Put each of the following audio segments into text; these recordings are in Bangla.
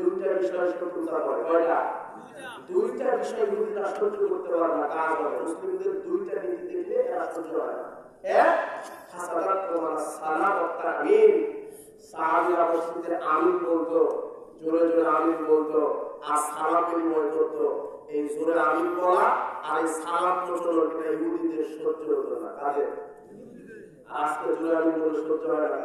দুইটা বিষয়ে শত্রুতা করে। দুইটা করতে পারে না। কাজ মুসলিমদের দুইটা নীতি দেখলে এরা সহ্য হয় না এক হাসাদাতকুম আলা সালাম ওয়া তামিন সাহাবীরা মসজিদের আমিন বলতো জোরে জোরে আমিন বলতো আর বিনিময় করতো এই জোরে আমিন বলা আর এই প্রচলন, এটা ইহুদিদের সহ্য হতো না। কাদের আজকে জোরে আমিন বলে সহ্য হয় না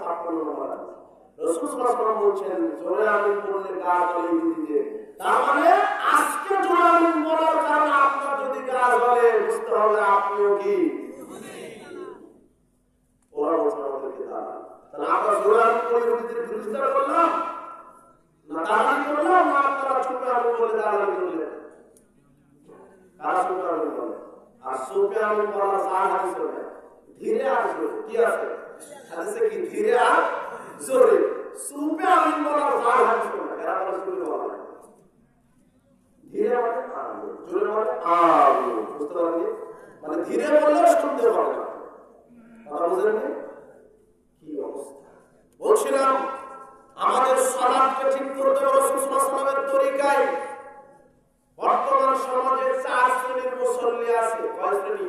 ছাপ্পান্ন নম্বর বলছেন, জোরে তার মানে আজকে জোরে আমিন বলার কারণে আপনার যদি গা জ্বলে বুঝতে হবে আপনিও কি ওরা বলছে আমাদেরকে দাঁড়ান তাহলে আমরা জোরে আমিন বলে ইহুদিদের বিরোধিতা করলাম না দাঁড়ান করলাম না আপনারা ছোট আমিন বলে দাঁড়ান করলেন ধীরে আর কি অবস্থা বলছিলাম আমাদের সালাদকে ঠিক করতে হবে সাল্লাল্লাহু তরিকায়। বর্তমান সমাজে চার শ্রেণির মুসল্লি আছে কয় শ্রেণি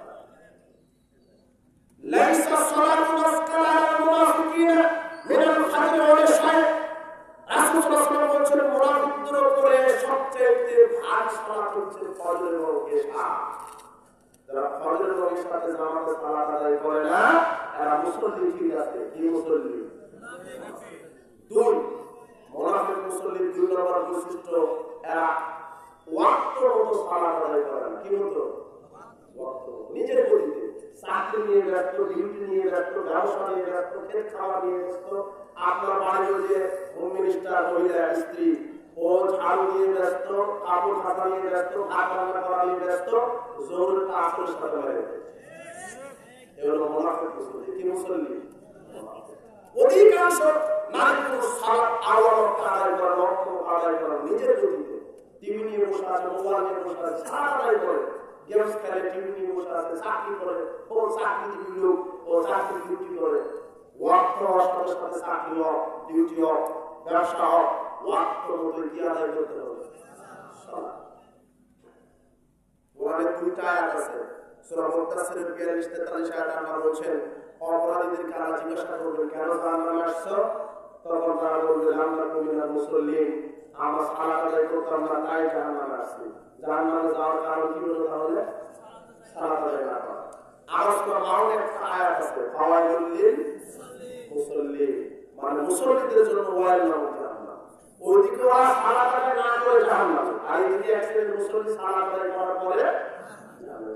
মুসল্লি ঠিক আছে? কি মুসল্লি? দুই মোনাফিক মুসল্লির দুই নম্বর বৈশিষ্ট্য, এরা ওয়াক্ত মতো সালাত আদায় করে না। কি মতো নিজের গতিতে। চাকরি নিয়ে ব্যস্ত, ডিউটি নিয়ে ব্যস্ত, ব্যবসা নিয়ে ব্যস্ত ক্ষেত খাওয়া নিয়ে ব্যস্ত। আপনার বাড়ির যে হোম মিনিস্টার, মহিলা, স্ত্রী ও ঝাড়ু নিয়ে ব্যস্ত কাপড় কাটা নিয়ে ব্যস্ত ভাত রান্না করা নিয়ে ব্যস্ত, জরুরি আসলের সাথে মেরে এগুলো মোনাফিক মুসল্লি কি মুসল্লি অধিকাংশ নারী পুরুষ সালাত আওয়াজ আদায় করেন অর্থ আদায় করেন নিজের গতিতে টিভি নিয়ে বসে আছে মোবাইল নিয়ে বসে আছে সারা কি আদায় আছে। সূরা মুত্তাসিরের 42 43 আয়াত আল্লাহ বলছেন অপরাধীদেরকে আল্লাহ জিজ্ঞাসা করবেন, কেন জাহান্নামে আসছো? তখন তারা বলবে আমরা কুমিনার মুসল্লিন, আমরা সালাত আদায় করতাম না তাই জাহান্নামে আসছি। জাহান্নামে যাওয়ার কারণ কি হলো তাহলে? সালাত আদায় না করা। আরও সূরা মাউনে একটা আয়াত আছে ফাওয়াইদুল লিল মুসল্লিন। মানে মুসল্লিদের জন্য ওইদিকে আর এদিকে এক শ্রেণির মুসল্লি সালাত করার পরে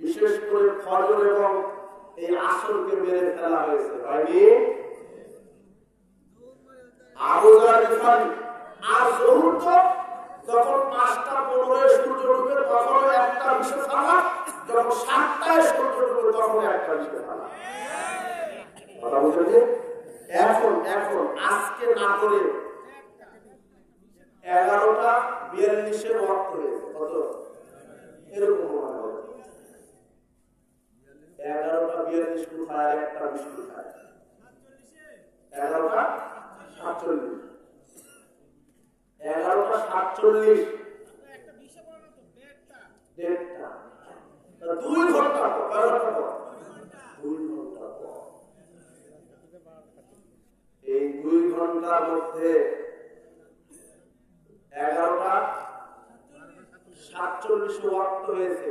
বিশেষ করে ফজর এবং এই আসরকে মেরে ফেলা হয়েছে। হয়নি যখন পাঁচটা সূর্য তখন একটা এখন এখন, আজকে না এগারোটা বিয়াল্লিশে রক্ত হয়েছে এরকম এগারোটা বিয়াল্লিশ কোথায় একটা বিশ কোথায় এগারোটা সাতচল্লিশ এগারোটা সাতচল্লিশ দুই ঘণ্টা এই দুই ঘণ্টার মধ্যে এগারোটা সাতচল্লিশ ওয়াক্ত হয়েছে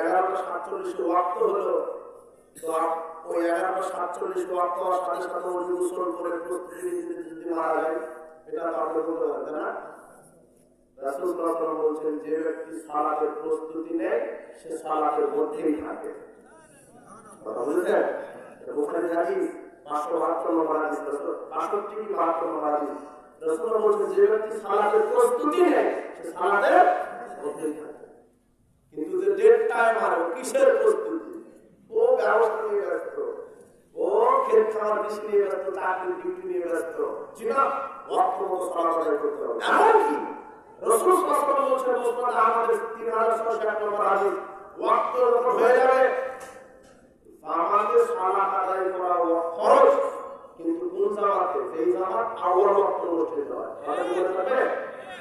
এগারোটা হলো ওই সাতচল্লিশ ওয়াক্ত হওয়ার সাথে সাথে অজু গোসল বলছেন, যে ব্যক্তি সালাতের প্রস্তুতি নেয়, সে সালাতের মধ্যেই থাকে। এটা বুখারীর হাদিস 572 নম্বর হাদিস 65 কি 72 নম্বর যে ব্যক্তি সালাতের প্রস্তুতি নেয়, সে সালাতের মধ্যেই থাকে। যে ডেট টাইম আর কিসের প্রস্তুতি? ও ব্যবস্থা নিয়ে ব্যস্ত। ও ক্ষেত খাওয়ার কৃষি নিয়ে ব্যস্ত, চাকরি, ডিউটি নিয়ে ব্যস্ত। জিনা ওয়াক্ত মতো করতে হবে। এমনকি রসুল সাল্লাল্লাহু আলাইহি ওয়াসাল্লাম বলছেন মুসনাদ আহমদের 3661 নম্বর হাদিস, ওয়াক্ত যখন হয়ে যাবে আমাদের সালাত আদায় করা খরচ কিন্তু কোন জামাতে? যেই জামাত আউয়াল ওয়াক্ত অনুষ্ঠিত হয়।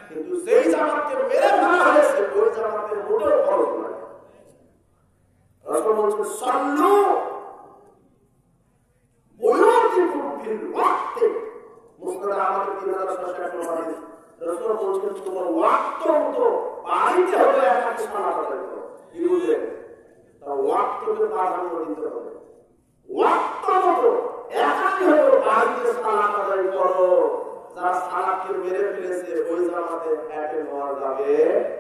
কিন্তু যেই জামাতকে মেরে ফেলা হয়েছে, ওই জামাতের মোটেও খরচ নয়। রাসূল বলছেন, সাল্লু ওয়াক্তিকুম ফিল ওয়াক্তি। মুসনাদ আহমদের 3661 নম্বর হাদিস রাসূল বলছেন, তোমার ওয়াক্ত মতো বাড়িতে হবে একাকে সালাত আদায় করো কি বুঝলেন তা ওয়াক্তকে প্রাধান্য দিতে হবে। ওয়াক্ত মতো একাকি হলো বাড়িতে সালাত আদায় করো। যারা সালাতকে মেরে ফেলেছে, ওই জামাতে একে নেওয়া যাবে